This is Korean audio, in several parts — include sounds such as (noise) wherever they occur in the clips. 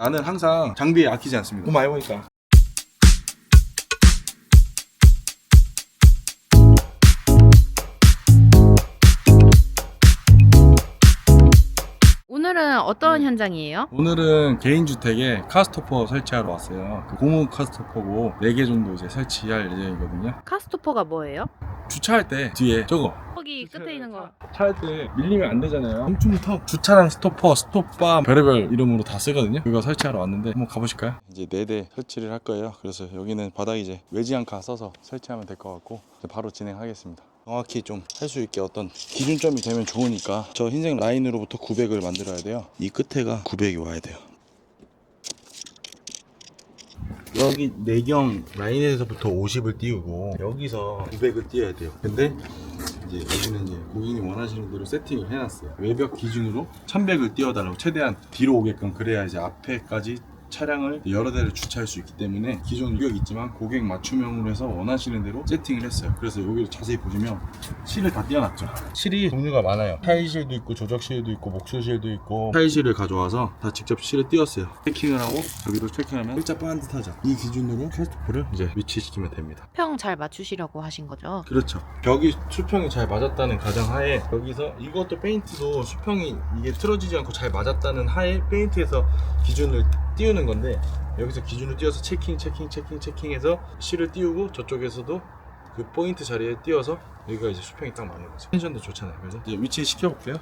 나는 항상 장비에 아끼지 않습니다. 돈 많이 버니까. 오늘은 어떤 현장이에요? 오늘은 개인 주택에 카스토퍼 설치하러 왔어요. 그 고무 카스토퍼고 4개 정도 이제 설치할 예정이거든요. 카스토퍼가 뭐예요? 주차할 때 뒤에 저거 거기 끝에 있는 거. 차할 때 밀리면 안 되잖아요. 엄청 주차장 스토퍼, 스톱바 별의별 이름으로 다 쓰거든요. 그거 설치하러 왔는데 한번 가보실까요? 이제 4대 설치를 할 거예요. 그래서 여기는 바닥 이제 외지앙카 써서 설치하면 될 것 같고 이제 바로 진행하겠습니다. 정확히 좀 할 수 있게 어떤 기준점이 되면 좋으니까 저 흰색 라인으로부터 900을 만들어야 돼요. 이 끝에가 900이 와야 돼요. 여기 내경 라인에서부터 50을 띄우고 여기서 900을 띄워야 돼요. 근데 이제 여기는 이제 고객님 원하시는 대로 세팅을 해놨어요. 외벽 기준으로 1100을 띄워달라고 최대한 뒤로 오게끔 그래야 이제 앞에까지 차량을 여러 대를 주차할 수 있기 때문에 기존 유격 있지만 고객 맞춤형으로 해서 원하시는 대로 세팅을 했어요. 그래서 여기를 자세히 보시면 실을 다 띄워놨죠. 실이 종류가 많아요. 타이실도 있고 조적실도 있고 목수실도 있고 타이실을 가져와서 다 직접 실을 띄웠어요. 체킹을 하고 여기도 체킹하면 일자 반듯하죠. 이 기준으로 캐스트포를 이제 위치시키면 됩니다. 평 잘 맞추시려고 하신 거죠? 그렇죠. 벽이 수평이 잘 맞았다는 가정하에 여기서 이것도 페인트도 수평이 이게 틀어지지 않고 잘 맞았다는 하에 페인트에서 기준을 띄우는 건데 여기서 기준을 띄워서 체킹 체킹 체킹 체킹해서 실을 띄우고 저쪽에서도 그 포인트 자리에 띄워서 여기가 이제 수평이 딱 맞는 거죠. 텐션도 좋잖아요. 그래서 이제 위치 시켜볼게요.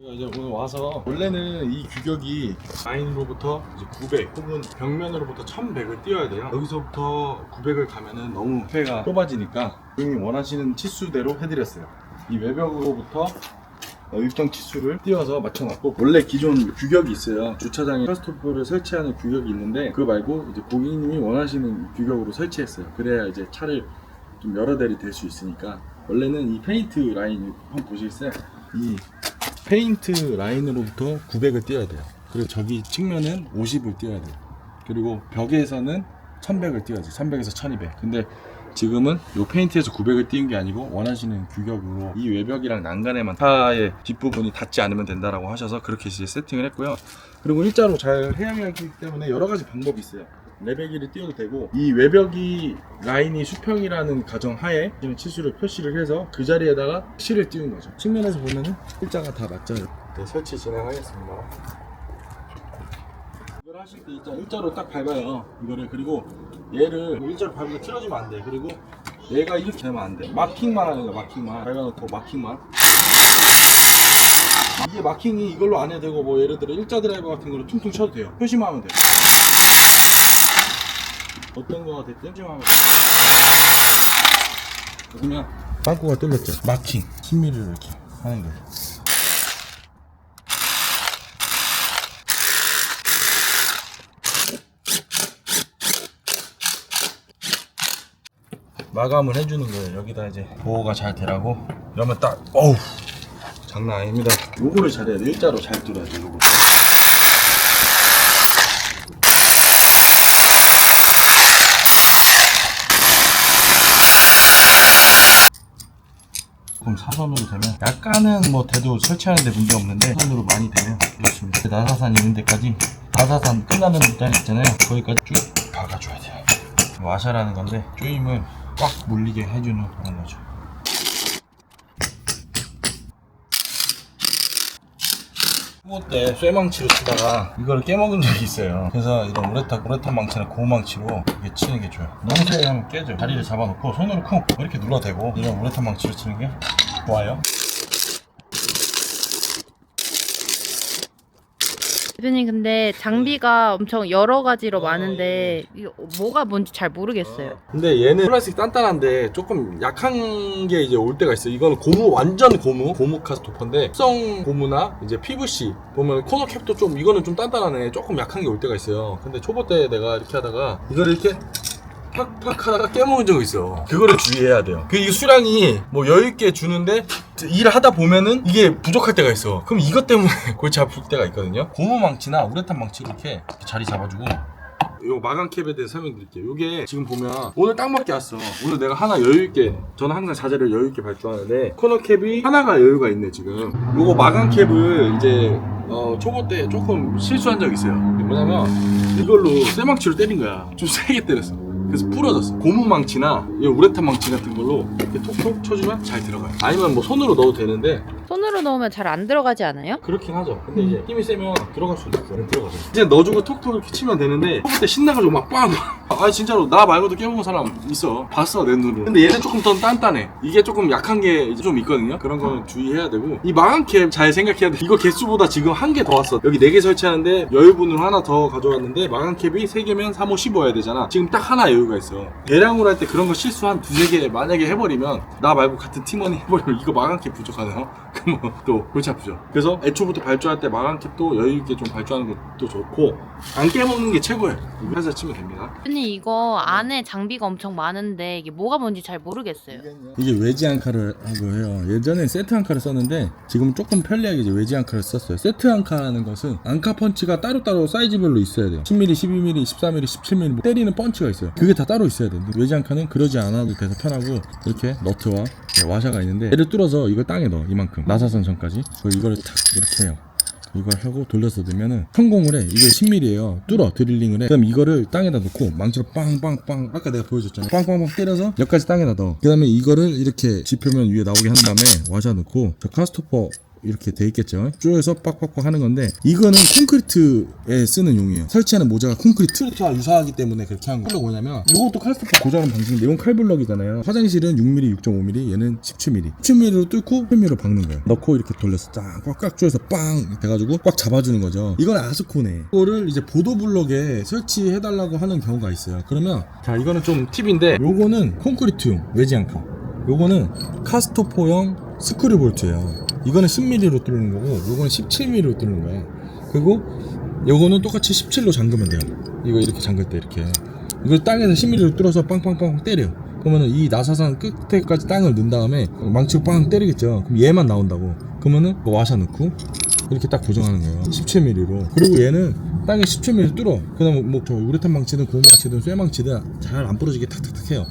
이제 오늘 와서 원래는 이 규격이 라인으로부터 이제 900 혹은 벽면으로부터 1100을 띄워야 돼요. 여기서부터 900을 가면은 너무 회가 좁아지니까 고객님 원하시는 치수대로 해드렸어요. 이 외벽으로부터 어, 일정 치수를 띄워서 맞춰놨고 원래 기존 규격이 있어요. 주차장에 커스토프를 설치하는 규격이 있는데 그거 말고 이제 고객님이 원하시는 규격으로 설치했어요. 그래야 이제 차를 좀 여러 대를 댈 수 있으니까 원래는 이 페인트 라인 한번 보시겠어요? 이 페인트 라인으로부터 900을 띄워야 돼요. 그리고 저기 측면은 50을 띄워야 돼요. 그리고 벽에서는 1100을 띄워야지. 1100에서 1200. 근데 지금은 이 페인트에서 900을 띄운 게 아니고 원하시는 규격으로 이 외벽이랑 난간에만 차의 뒷부분이 닿지 않으면 된다라고 하셔서 그렇게 이제 세팅을 했고요. 그리고 일자로 잘 해야 하기 때문에 여러 가지 방법이 있어요. 레벨기를 띄워도 되고 이 외벽이 라인이 수평이라는 가정 하에 치수를 표시를 해서 그 자리에다가 실을 띄운 거죠. 측면에서 보면은 일자가 다 맞죠. 네, 설치 진행하겠습니다. 하실 때 일자 일자로 딱 밟아요. 이거를 그리고 얘를 일자로 밟으면 틀어지면 안 돼. 그리고 얘가 이렇게 되면 안 돼. 마킹만 하는 거야. 마킹만 밟아놓고 마킹만. 이게 마킹이 이걸로 안 해도 되고 뭐 예를 들어 일자 드라이버 같은 거로 퉁퉁 쳐도 돼요. 표시만 하면 돼. 어떤 거가 됐든 표시만 하면 돼. 그러면 빵꾸가 뚫렸죠. 마킹 10mm로 이렇게 하는 거예요. 마감을 해주는 거예요. 여기다 이제 보호가 잘 되라고. 이러면 딱, 어우, 장난 아닙니다. 요거를 잘해야 돼. 일자로 잘 뚫어야 돼. 요거. 조금 사선으로 되면 약간은 뭐 대도 설치하는데 문제 없는데 사선으로 많이 되면 그렇습니다. 나사산 있는 데까지 나사산 끝나는 자리 있잖아요. 거기까지 쭉 박아줘야 돼요. 와샤라는 건데 조임을 꽉 물리게 해주는 그런 거죠. 후보 때 쇠망치로 치다가 이걸 깨먹은 적이 있어요. 그래서 이런 우레탄, 우레탄 망치나 고무망치로 이게 치는 게 좋아요. 너무 세게 하면 깨져. 자리를 잡아놓고 손으로 쿵 이렇게 눌러대고 이런 우레탄 망치로 치는 게 좋아요. 대표님 근데 장비가 엄청 여러 가지로 많은데 이게 뭐가 뭔지 잘 모르겠어요. 근데 얘는 플라스틱 단단한데 조금 약한 게 이제 올 때가 있어요. 이거는 고무 완전 고무 고무 카스토퍼인데 합성 고무나 이제 PVC 보면 코너 캡도 좀 이거는 좀 단단하네. 조금 약한 게 올 때가 있어요. 근데 초보 때 내가 이렇게 하다가 이거를 이렇게 팍팍 하다가 깨먹은 적이 있어. 그거를 주의해야 돼요. 그 이 수량이 뭐 여유 있게 주는데 일을 하다 보면은 이게 부족할 때가 있어. 그럼 이것 때문에 (laughs) 골치 아플 때가 있거든요. 고무 망치나 우레탄 망치로 이렇게 자리 잡아주고 요 마감 캡에 대해 설명드릴게요. 요게 지금 보면 오늘 딱 맞게 왔어. 오늘 내가 하나 여유 있게 저는 항상 자재를 여유 있게 발주하는데 코너 캡이 하나가 여유가 있네 지금. 요거 마감 캡을 이제 어, 초보 때 조금 실수한 적이 있어요. 뭐냐면 이걸로 쇠망치로 때린 거야. 좀 세게 때렸어. 그래서 부러졌어. 고무 망치나 이 우레탄 망치 같은 걸로 이렇게 톡톡 쳐주면 잘 들어가요. 아니면 뭐 손으로 넣어도 되는데 손으로 넣으면 잘 안 들어가지 않아요? 그렇긴 하죠. 근데 이제 힘이 세면 들어갈 수도 있어요. 들어가죠. 이제 넣어주고 톡톡 이렇게 치면 되는데 초보 때 신나가지고 막 빵! (laughs) 아 진짜로 나 말고도 깨먹은 사람 있어. 봤어 내 눈으로. 근데 얘는 조금 더 단단해. 이게 조금 약한 게 좀 있거든요. 그런 거는 주의해야 되고 이 마감캡 잘 생각해야 돼. 이거 개수보다 지금 한 개 더 왔어. 여기 네 개 설치하는데 여유분으로 하나 더 가져왔는데 마감캡이 세 개면 3, 5, 15 해야 되잖아. 지금 딱 하나 여유가 있어. 대량으로 할 때 그런 거 실수 한 두세 개 만약에 해버리면 나 말고 같은 팀원이 해버리면 이거 마감캡 부족하네요. 그럼 (laughs) 또 골치 아프죠. 그래서 애초부터 발주할 때 마감캡도 여유 있게 좀 발주하는 것도 좋고 안 깨먹는 게 최고예요. 해서 치면 됩니다. 대표님 이거 안에 장비가 엄청 많은데 이게 뭐가 뭔지 잘 모르겠어요. 이게 외지 한카를 하고 해요. 예전엔 세트 한카를 썼는데 지금은 조금 편리하게 이제 외지 한카를 썼어요. 세트 한카라는 것은 안카 펀치가 따로따로 사이즈별로 있어야 돼요. 10mm, 12mm, 14mm, 17mm 뭐 때리는 펀치가 있어요. 그게 다 따로 있어야 돼요. 외지 한카는 그러지 않아도 돼서 편하고 이렇게 너트와 와샤가 있는데 얘를 뚫어서 이걸 땅에 넣어 이만큼 나사선 전까지 이거를 탁 이렇게 해요. 이걸 하고 돌려서 넣으면은 성공을 해. 이게 10mm예요. 뚫어 드릴링을 해. 그럼 이거를 땅에다 놓고 망치로 빵빵빵 아까 내가 보여줬잖아. 빵빵빵 때려서 여기까지 땅에다 넣어. 그 다음에 이거를 이렇게 지표면 위에 나오게 한 다음에 와샤 넣고 저 카스토퍼 이렇게 돼 있겠죠. 쪼여서 빡빡빡 하는 건데 이거는 콘크리트에 쓰는 용이에요. 설치하는 모자가 콘크리트 트가 유사하기 때문에 그렇게 한 거예요. 뭐냐면 이것도 칼스토퍼 고정하는 방식인데 이건 칼블럭이잖아요. 화장실은 6mm, 6.5mm, 얘는 17mm. 17mm로 뚫고 10mm로 박는 거예요. 넣고 이렇게 돌려서 쫙 꽉꽉 쪼여서 빵 돼가지고 꽉 잡아주는 거죠. 이건 아스코네. 이거를 이제 보도블럭에 설치해달라고 하는 경우가 있어요. 그러면 자 이거는 좀 팁인데 요거는 콘크리트용 외지 않카. 요거는 카스토포형 스크류 볼트예요. 이거는 10mm로 뚫는 거고, 요거는 17mm로 뚫는 거예요. 그리고 요거는 똑같이 17로 잠그면 돼요. 이거 이렇게 잠글 때 이렇게. 이걸 땅에서 10mm로 뚫어서 빵빵빵 때려. 그러면은 이 나사선 끝에까지 땅을 넣은 다음에 망치로 빵 때리겠죠. 그럼 얘만 나온다고. 그러면은 그 와샤 넣고 이렇게 딱 고정하는 거예요. 17mm로. 그리고 얘는 땅에 17mm 뚫어. 그 다음에 뭐저 우레탄 망치든 고무 망치든 쇠 망치든 잘 안 부러지게 탁탁탁 해요.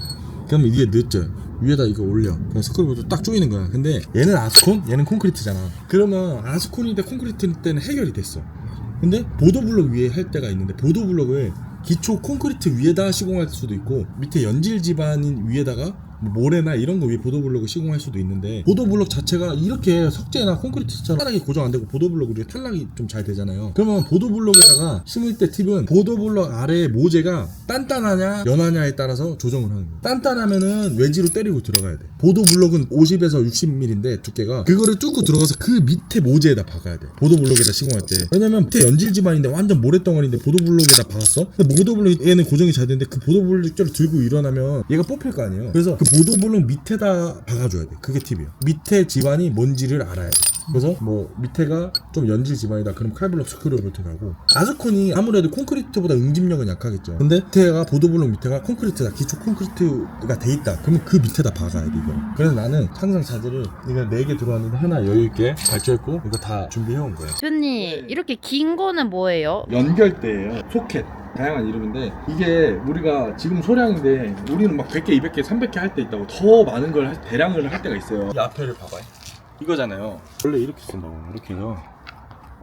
그러면 이게 늦죠. 위에다 이거 올려. 그럼 스크류보드 딱 조이는 거야. 근데 얘는 아스콘, 얘는 콘크리트잖아. 그러면 아스콘인데 콘크리트 때는 해결이 됐어. 근데 보도블럭 위에 할 때가 있는데 보도블럭을 기초 콘크리트 위에다 시공할 수도 있고 밑에 연질 지반인 위에다가 뭐 모래나 이런 거 위에 보도블럭을 시공할 수도 있는데 보도블럭 자체가 이렇게 석재나 콘크리트처럼 편하게 고정 안 되고 보도블럭으로 탈락이 좀 잘 되잖아요. 그러면 보도블럭에다가 심을 때 팁은 보도블럭 아래의 모재가 단단하냐 연하냐에 따라서 조정을 하는 거예요. 단단하면은 웨지로 때리고 들어가야 돼. 보도블럭은 50에서 60mm인데 두께가. 그거를 뚫고 들어가서 그 밑에 모재에다 박아야 돼. 보도블럭에다 시공할 때. 왜냐면 밑에 연질 지반인데 완전 모래덩어리인데 보도블럭에다 박았어? 근데 보도블럭 얘는 고정이 잘 되는데 그 보도블럭을 들고 일어나면 얘가 뽑힐 거 아니에요. 그래서 그 보도블럭 밑에다 박아줘야 돼. 그게 팁이에요. 밑에 지반이 뭔지를 알아야 돼. 그래서 뭐 밑에가 좀 연질 지반이다. 그럼 칼블럭 스크류 볼트가고. 아스콘이 아무래도 콘크리트보다 응집력은 약하겠죠. 근데 밑에가 보도블럭 밑에가 콘크리트다. 기초 콘크리트가 돼 있다. 그러면 그 밑에다 박아야 돼 이거. 그래서 나는 항상 자재를 이거 4개 들어왔는데 하나 여유있게 발주했고 이거 다 준비해온 거예요. 대표님 이렇게 긴 거는 뭐예요? 연결대예요. 소켓. 다양한 이름인데 이게 우리가 지금 소량인데 우리는 막 100개, 200개, 300개 할 때 있다고 더 많은 걸 할- 대량을 할 때가 있어요. 이 앞에를 봐봐요. 이거잖아요. 원래 이렇게 쓴다고 이렇게 해서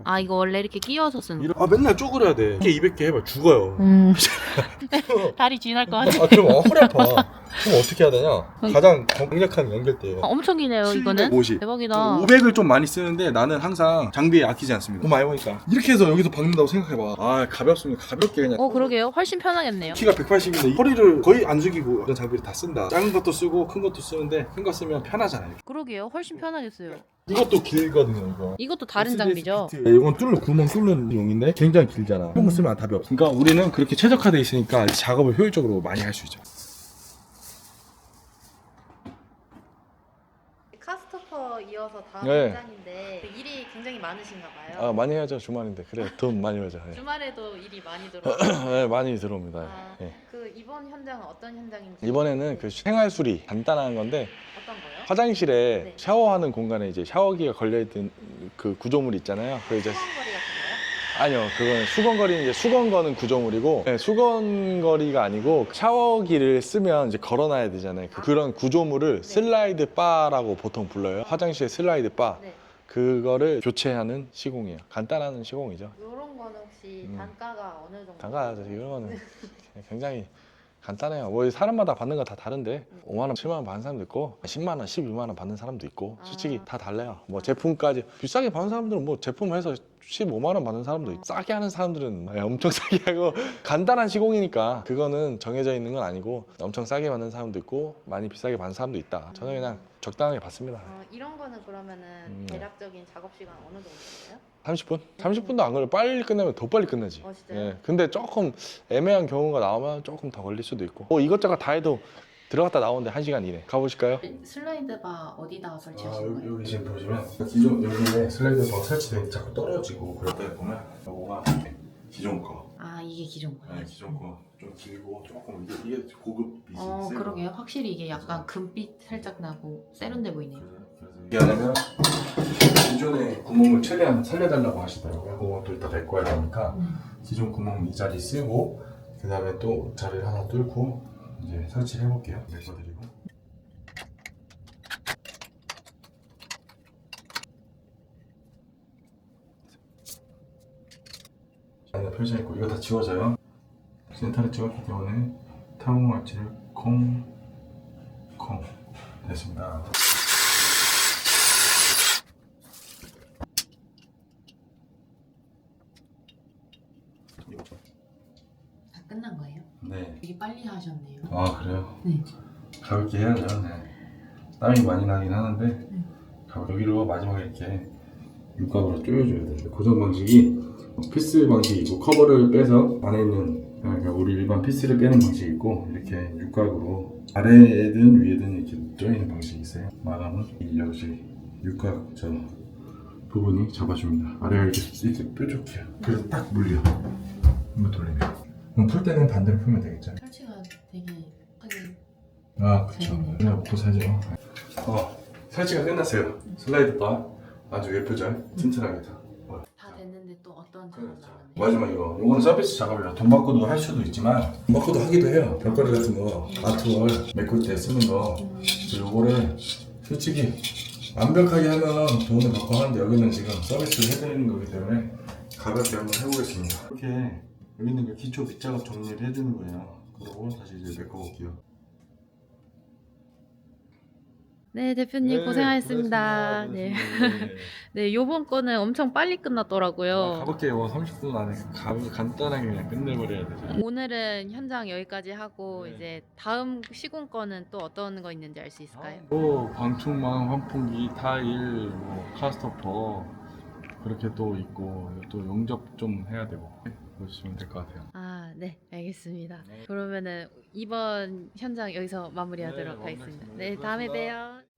아 이거 원래 이렇게 끼워서 쓰는 거. 이러- 아 맨날 쪼그려야 돼. 100개, 200개 해봐 죽어요. 음. (laughs) 다리 쥐날 것 같아. 아 그럼 아, 허리 아파. (laughs) 그럼 어떻게 해야 되냐? 가장 강력한 연결대예요. 아, 엄청 기네요 이거는. 750. 대박이다. 500을 좀 많이 쓰는데 나는 항상 장비에 아끼지 않습니다. 돈 많이 버니까 이렇게 해서 여기서 박는다고 생각해봐. 아 가볍으면 가볍게 그냥. 어 그러게요. 훨씬 편하겠네요. 키가 180인데 허리를 거의 안 숙이고 이런 장비를 다 쓴다. 작은 것도 쓰고 큰 것도 쓰는데 큰 거 쓰면 편하잖아요. 그러게요. 훨씬 편하겠어요. 이것도 길거든요, 이거. 이것도 다른 장비죠. 네, 이건 뚫는 구멍 뚫는 용인데 굉장히 길잖아. 이런 거 쓰면 답이 없어. 그러니까 우리는 그렇게 최적화돼 있으니까 작업을 효율적으로 많이 할 수 있죠. 카스토퍼 이어서 다음 네. 현장 인데 일이 굉장히 많으신가 봐요. 아 많이 해야죠 주말인데 그래 돈 많이 벌죠. 예. 주말에도 일이 많이 (clears throat) 들어요. 네, 많이 들어옵니다. 아, 예. 그 이번 현장은 어떤 현장인지 이번에는 그 생활 수리 간단한 건데 어떤 거요? 화장실에 네. 샤워하는 공간에 이제 샤워기가 걸려있던 그 구조물 있잖아요. 그 이제 소원거리 같은 거요? 아니요, 그거는 수건거리는 이제 수건 거는 구조물이고 네, 수건거리가 아니고 샤워기를 쓰면 이제 걸어놔야 되잖아요. 그, 그런 구조물을 슬라이드 바라고 보통 불러요. 화장실 슬라이드 바 네. 그거를 교체하는 시공이에요. 간단한 시공이죠. 이런 거는 혹시 음. 단가가 어느 정도? 단가 이런 거는 (laughs) 굉장히 간단해요. 뭐 사람마다 받는 거 다 다른데 5만 원, 7만 원 받는 사람도 있고 10만 원, 12만 원 받는 사람도 있고 솔직히 아. 다 달라요. 뭐 제품까지 비싸게 받는 사람들은 뭐 제품 해서 15만 원 받는 사람도 있고 싸게 하는 사람들은 (laughs) 막 엄청 싸게 하고 간단한 시공이니까 그거는 정해져 있는 건 아니고 엄청 싸게 받는 사람도 있고 많이 비싸게 받는 사람도 있다. 저는 그냥 적당하게 받습니다. 어, 이런 거는 그러면은 음. 대략적인 작업 시간 어느 정도예요? 30분? 30분도 안 걸려. 빨리 끝내면 더 빨리 끝내지. 어, 진짜요? 예. 근데 조금 애매한 경우가 나오면 조금 더 걸릴 수도 있고. 뭐 이것저것 다 해도 들어갔다 나오는데 1시간 이내. 가보실까요? 슬라이드 바 어디다가 아, 여기, 여기 지금 보시면 기존 여기에 슬라이드 바 설치되어 있는데 자꾸 떨어지고 그럴 때 보면 요거가 기존 거. 아 이게 기존 거예요? 네, 기존 거 좀 길고 조금 이게, 이게 고급 빛이 어 세고. 그러게요. 확실히 이게 약간 금빛 살짝 나고 세련돼 보이네요. 그래서, 그래서 이게 아니면 기존의 구멍을 최대한 살려달라고 하시더라고요. 그것도 이따 메꿔야 되니까 음. 기존 구멍 이 자리 쓰고 그 다음에 또 자리를 하나 뚫고 이제 설치를 해볼게요. 메꿔드리고. 안에 펼쳐 있고 이거 다 지워져요. 센터를 찍었기 때문에 타공 알치를 콩, 콩 됐습니다. 끝난 거예요? 네. 되게 빨리 하셨네요. 아 그래요? 네. 가볍게 해야죠. 네. 땀이 많이 나긴 하는데 네. 가- 여기로 마지막에 이렇게 육각으로 조여줘야 돼요. 고정 방식이 피스 방식이 고 커버를 빼서 안에 있는 그러니까 우리 일반 피스를 빼는 방식이 있고 이렇게 육각으로 아래에든 위에든 이렇게 조이는 방식이 있어요. 마감은 이 역시 육각 저 부분이 잡아줍니다. 아래가 이렇게 이렇게 뾰족해요. 그래서 딱 물려. 한번 돌리면. 그럼 풀 때는 반대로 풀면 되겠죠? 설치가 되게 하기 아 그쵸. 그냥 먹고 살죠. 어 설치가 끝났어요. 슬라이드 바 아주 예쁘죠? 튼튼하게 다. 다 됐는데 또 어떤 작업 그렇죠. 나왔네요. 마지막 이거. 이거는 서비스 작업이라 돈 받고도 할 수도 있지만 돈 받고도 하기도 해요. 별거리 같은 거 아트월 메꿀 때 쓰는 거. 그래서 요거를 솔직히 완벽하게 하면 돈을 받고 하는데 여기는 지금 서비스를 해드리는 거기 때문에 가볍게 한번 해보겠습니다. 이렇게 여기 있는 그 기초 밑작업 정리를 해주는 거예요 그리고 다시 이제 메꿔볼게요 네 대표님 고생하셨습니다. 네. (laughs) 네 요번 거는 엄청 빨리 끝났더라고요. 아, 가볍게 뭐 30분 안에 가, 간단하게 그냥 끝내버려야 되죠. 오늘은 현장 여기까지 하고 네. 이제 다음 시공 거는 또 어떤 거 있는지 알 수 있을까요? 뭐 방충망, 환풍기, 타일, 뭐 카스터퍼 그렇게 또 있고 또 용접 좀 해야 되고 보시면 될 것 같아요. 아, 네, 알겠습니다. 네. 그러면은 이번 현장 여기서 마무리하도록 네, 하겠습니다. 마무리하겠습니다. 네, 다음에 수고하셨습니다. 봬요.